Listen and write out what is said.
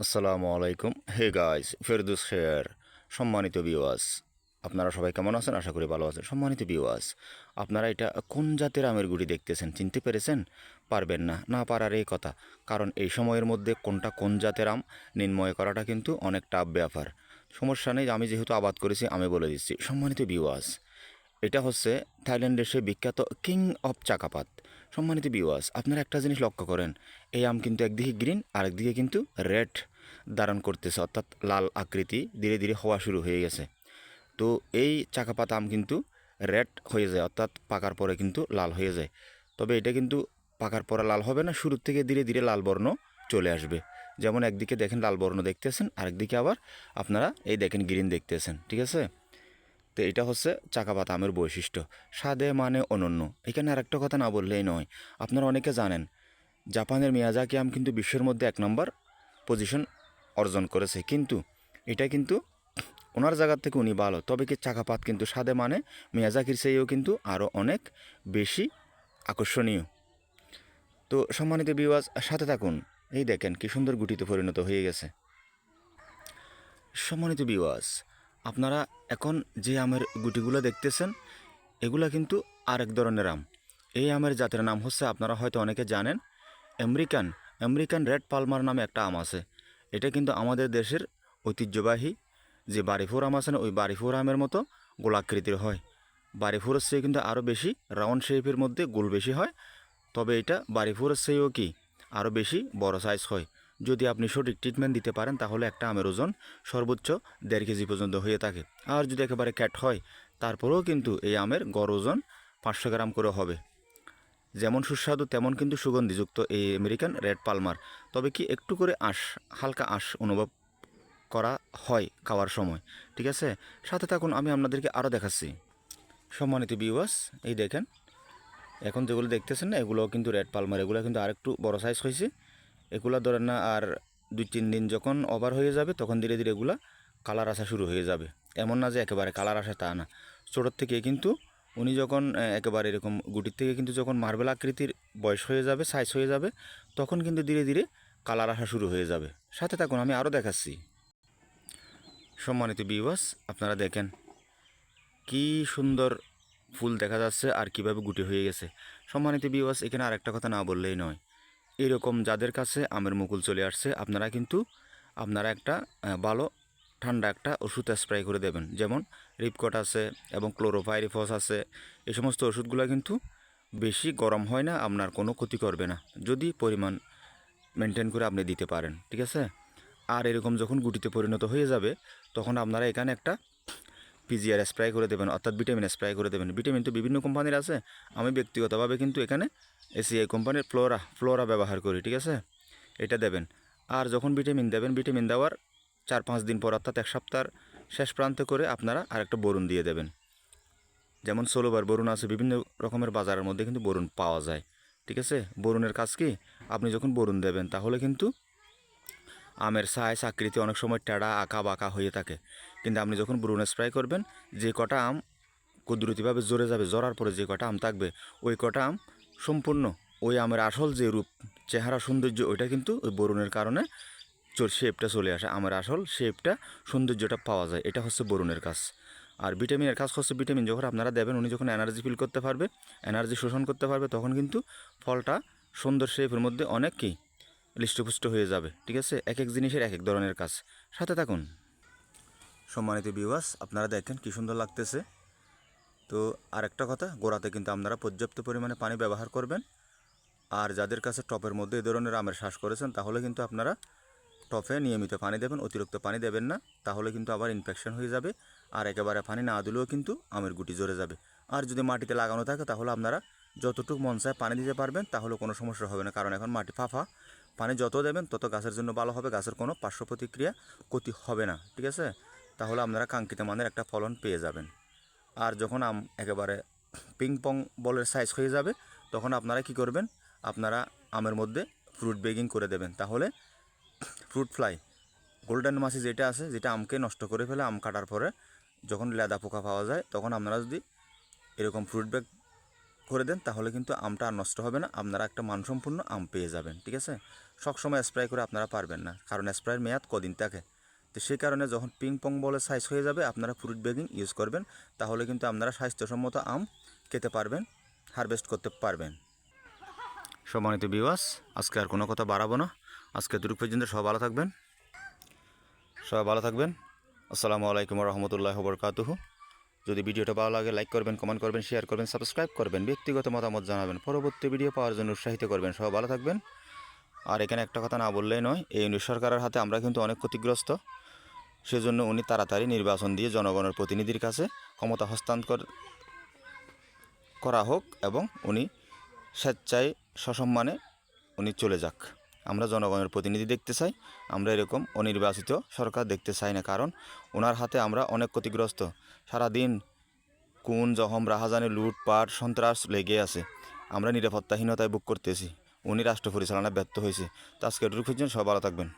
আসসালামু আলাইকুম। Hey guys, Ferdous share সম্মানিত বিওয়াস আপনারা সবাই কেমন আছেন? আশা করি ভালো আছেন। সম্মানিত বিওয়াস আপনারা এটা কোন জাতের আমের গুটি দেখতেছেন? চিনতে পেরেছেন? পারবেন না না পারার এই কথা। কারণ এই সময়ের মধ্যে কোনটা কোন জাতের আম, নির্ণয় করাটা কিন্তু অনেক টাফ ব্যাপার। সমস্যা নেই, আমি যেহেতু আবাদ করেছি, আমি বলে দিচ্ছি। সম্মানিত বিওয়াস এটা হচ্ছে থাইল্যান্ডের সে বিখ্যাত কিং অফ চাকাপাত। সম্মানিত বিওয়াস আপনারা একটা জিনিস লক্ষ্য করেন। এই আম কিন্তু একদিকে গ্রিন আরেকদিকে কিন্তু রেড ধারণ করতেছে, অর্থাৎ লাল আকৃতি ধীরে ধীরে হওয়া শুরু হয়ে গেছে। তো এই চাকাপাত আম কিন্তু রেড হয়ে যায়, অর্থাৎ পাকার পরে কিন্তু লাল হয়ে যায়। তবে এটা কিন্তু পাকার পরে লাল হবে না, শুরুর থেকে ধীরে ধীরে লাল বর্ণ চলে আসবে। যেমন একদিকে দেখেন লাল বর্ণ দেখতেছেন, আরেকদিকে আবার আপনারা এই দেখেন গ্রিন দেখতেছেন, ঠিক আছে? তো এটা হচ্ছে চাকাপাত আমের বৈশিষ্ট্য। স্বাদে মানে অনন্য। এখানে আরেকটা কথা না বললেই নয়, আপনারা অনেকে জানেন, জাপানের মিয়াজাকি আম কিন্তু বিশ্বের মধ্যে এক নম্বর পজিশন অর্জন করেছে। কিন্তু এটা কিন্তু ওনার জায়গার থেকে উনি ভালো, তবে কি চাকাপাত কিন্তু স্বাদে মানে মিয়াজাকির চেয়েও কিন্তু আরও অনেক বেশি আকর্ষণীয়। তো সম্মানিত বিওয়াজ সাথে থাকুন। এই দেখেন কি সুন্দর গুটিতে পরিণত হয়ে গেছে। সম্মানিত বিওয়াজ আপনারা এখন যে আমের গুটিগুলো দেখতেছেন, এগুলা কিন্তু আরেক ধরনের আম। এই আমের জাতের নাম হচ্ছে, আপনারা হয়তো অনেকে জানেন, আমেরিকান। আমেরিকান রেড পালমার নামে একটা আম আছে। এটা কিন্তু আমাদের দেশের ঐতিহ্যবাহী যে বাড়িফোর আম আছে না, ওই বাড়িফোর আমের মতো গোলাকৃতির হয়। বাড়িফোরের চেয়ে কিন্তু আরও বেশি রাউন্ড শেপের মধ্যে গোল বেশি হয়। তবে এটা বাড়িফোরের চেয়েও কি আরও বেশি বড় সাইজ হয়। যদি আপনি সঠিক ট্রিটমেন্ট দিতে পারেন, তাহলে একটা আমের ওজন সর্বোচ্চ দেড় কেজি পর্যন্ত হয়ে থাকে। আর যদি একেবারে ক্যাট হয়, তারপরেও কিন্তু এই আমের গড় ওজন পাঁচশো গ্রাম করে হবে। যেমন সুস্বাদু, তেমন কিন্তু সুগন্ধিযুক্ত এই আমেরিকান রেড পালমার তবে কি একটু করে আঁশ, হালকা আঁশ অনুভব করা হয় খাওয়ার সময়, ঠিক আছে? সাথে থাকুন, আমি আপনাদেরকে আরও দেখাচ্ছি। সম্মানিত বিওয়াস এই দেখেন, এখন যেগুলো দেখতেছেন না, এগুলো কিন্তু রেড পালমার এগুলো কিন্তু আরেকটু বড় সাইজ হয়েছে। এগুলো ধরেন না, আর দুই তিন দিন যখন ওভার হয়ে যাবে, তখন ধীরে ধীরে এগুলা কালার আসা শুরু হয়ে যাবে। এমন না যে একেবারে কালার আসা তা না। ছোটোর থেকে কিন্তু উনি যখন একেবারে এরকম গুটির থেকে কিন্তু যখন মার্বেল আকৃতির বয়স হয়ে যাবে সাইজ হয়ে যাবে, তখন কিন্তু ধীরে ধীরে কালার আসা শুরু হয়ে যাবে। সাথে থাকুন, আমি আরও দেখাচ্ছি। সম্মানিত বিবাস আপনারা দেখেন কি সুন্দর ফুল দেখা যাচ্ছে আর কীভাবে গুটি হয়ে গেছে। সম্মানিত বিবাস এখানে আরেকটা কথা না বললেই নয়। এরকম যাদের কাছে আমের মুকুল চলে আসছে, আপনারা কিন্তু, আপনারা একটা ভালো, ঠান্ডা একটা ওষুধ স্প্রে করে দেবেন। যেমন রিপকট আছে এবং ক্লোরোফাইরিফস আছে। এই সমস্ত ওষুধগুলো কিন্তু বেশি গরম হয় না, আপনার কোনো ক্ষতি করবে না। যদি পরিমাণ মেনটেন করে আপনি দিতে পারেন, ঠিক আছে? আর এরকম যখন গুটিতে পরিণত হয়ে যাবে, তখন আপনারা এখানে একটা পিজিআর স্প্রে করে দেবেন, অর্থাৎ ভিটামিন স্প্রে করে দেবেন। ভিটামিন তো বিভিন্ন কোম্পানির আছে। আমি ব্যক্তিগতভাবে কিন্তু এখানে এসিআই কোম্পানির ফ্লোরা ফ্লোরা ব্যবহার করি, ঠিক আছে? এটা দেবেন। আর যখন ভিটামিন দেবেন ভিটামিন দেওয়ার চার পাঁচ দিন পর, অর্থাৎ এক সপ্তাহের শেষ প্রান্তে করে আপনারা আরেকটা বরুণ দিয়ে দেবেন। যেমন ষোলোবার বরুণ আছে, বিভিন্ন রকমের বাজারের মধ্যে কিন্তু বরুণ পাওয়া যায়, ঠিক আছে? বরুণের কাজ কি? আপনি যখন বরুণ দেবেন, তাহলে কিন্তু আমের সাইজ আকৃতি অনেক সময় টেড়া, আঁকা, বাঁকা হয়ে থাকে। কিন্তু আপনি যখন ব্রুন স্প্রে করবেন, যে কটা আম কুদরতিভাবে জোরে যাবে জরার পরে যে কটা আম থাকবে, ওই কটা আম সম্পূর্ণ ওই আমের আসল যে রূপ, চেহারা সৌন্দর্য, ওইটা কিন্তু ওই বরুণের কারণে শেপটা চলে আসে। আমের আসল শেপটা সৌন্দর্যটা পাওয়া যায়। এটা হচ্ছে বরুণের কাজ। আর ভিটামিনের কাজ হচ্ছে ভিটামিন। যখন আপনারা দেবেন, উনি যখন এনার্জি ফিল করতে পারবে এনার্জি শোষণ করতে পারবে, তখন কিন্তু ফলটা সুন্দর শেপের মধ্যে অনেক কি, লিষ্টপুষ্ট হয়ে যাবে। ঠিক আছে? এক এক জিনিসের এক এক ধরনের কাজ। সাথে থাকুন। সম্মানিত বিওয়াস আপনারা দেখেন কী সুন্দর লাগতেছে। তো আরেকটা কথা, গোড়াতে কিন্তু আপনারা পর্যাপ্ত পরিমাণে পানি ব্যবহার করবেন। আর যাদের কাছে টপের মধ্যে এই ধরনের আমের শ্বাস করেছেন, তাহলে কিন্তু আপনারা টপে নিয়মিত পানি দেবেন, অতিরিক্ত পানি দেবেন না, তাহলে কিন্তু আবার ইনফেকশন হয়ে যাবে। আর একেবারে পানি না দিলেও কিন্তু আমের গুটি জ্বরে যাবে। আর যদি মাটিতে লাগানো থাকে, তাহলে আপনারা যতটুকু মন চায় পানি দিতে পারবেন, তাহলে কোনো সমস্যা হবে না। কারণ এখন মাটি ফাফা, পানি যত দেবেন, তত গাছের জন্য ভালো হবে, গাছের কোনো পার্শ্ব প্রতিক্রিয়া ক্ষতি হবে না, ঠিক আছে? তাহলে আপনারা কাঙ্ক্ষিত মানের একটা ফলন পেয়ে যাবেন। আর যখন আম একেবারে পিং পং বলের সাইজ হয়ে যাবে, তখন আপনারা কি করবেন? আপনারা আমের মধ্যে ফ্রুট বেগিং করে দেবেন। তাহলে ফ্রুট ফ্লাই গোল্ডেন মাছি যেটা আছে, যেটা আমকে নষ্ট করে ফেলে, আম কাটার পরে যখন লেদা পোকা পাওয়া যায়, তখন আপনারা যদি এরকম ফ্রুট ব্যাগ করে দেন, তাহলে কিন্তু আমটা আর নষ্ট হবে না, আপনারা একটা মানসম্পন্ন আম পেয়ে যাবেন, ঠিক আছে? সবসময় স্প্রে করে আপনারা পারবেন না, কারণ স্প্রের মেয়াদ কদিন থাকে? তো সেই কারণে যখন পিং পং বলে সাইজ হয়ে যাবে, আপনারা ফ্রুট বেগিং ইউজ করবেন। তাহলে কিন্তু আপনারা স্বাস্থ্যসম্মত আম খেতে পারবেন হারভেস্ট করতে পারবেন। সম্মানিত বিওয়াস আজকে আর কোনো কথা বাড়াবো না। আজকে দুটো পর্যন্ত সবাই ভালো থাকবেন। সবাই ভালো থাকবেন। আসসালামু আলাইকুম রহমতুল্লাহ বরকাতুহু যদি ভিডিওটা ভালো লাগে লাইক করবেন কমেন্ট করবেন শেয়ার করবেন সাবস্ক্রাইব করবেন, ব্যক্তিগত মতামত জানাবেন। পরবর্তী ভিডিও পাওয়ার জন্য উৎসাহিত করবেন। সবাই ভালো থাকবেন। আর এখানে একটা কথা না বললেই নয়, এই সরকারের হাতে আমরা কিন্তু অনেক ক্ষতিগ্রস্ত। সেজন্য উনি তাড়াতাড়ি নির্বাচন দিয়ে জনগণের প্রতিনিধির কাছে ক্ষমতা হস্তান্তর করা হোক এবং উনি স্বেচ্ছায় সসম্মানে উনি চলে যাক। আমরা জনগণের প্রতিনিধি দেখতে চাই, আমরা এরকম অনির্বাচিত সরকার দেখতে চাই না, কারণ ওনার হাতে আমরা অনেক ক্ষতিগ্রস্ত। সারাদিন কোন, জহম রাহাজানে লুটপাট সন্ত্রাস লেগে আছে। আমরা নিরাপত্তাহীনতায় বুক করতেছি। উনি রাষ্ট্র পরিচালনায় ব্যর্থ হয়েছে। তো আজকে এটুকু সব ভালো থাকবেন।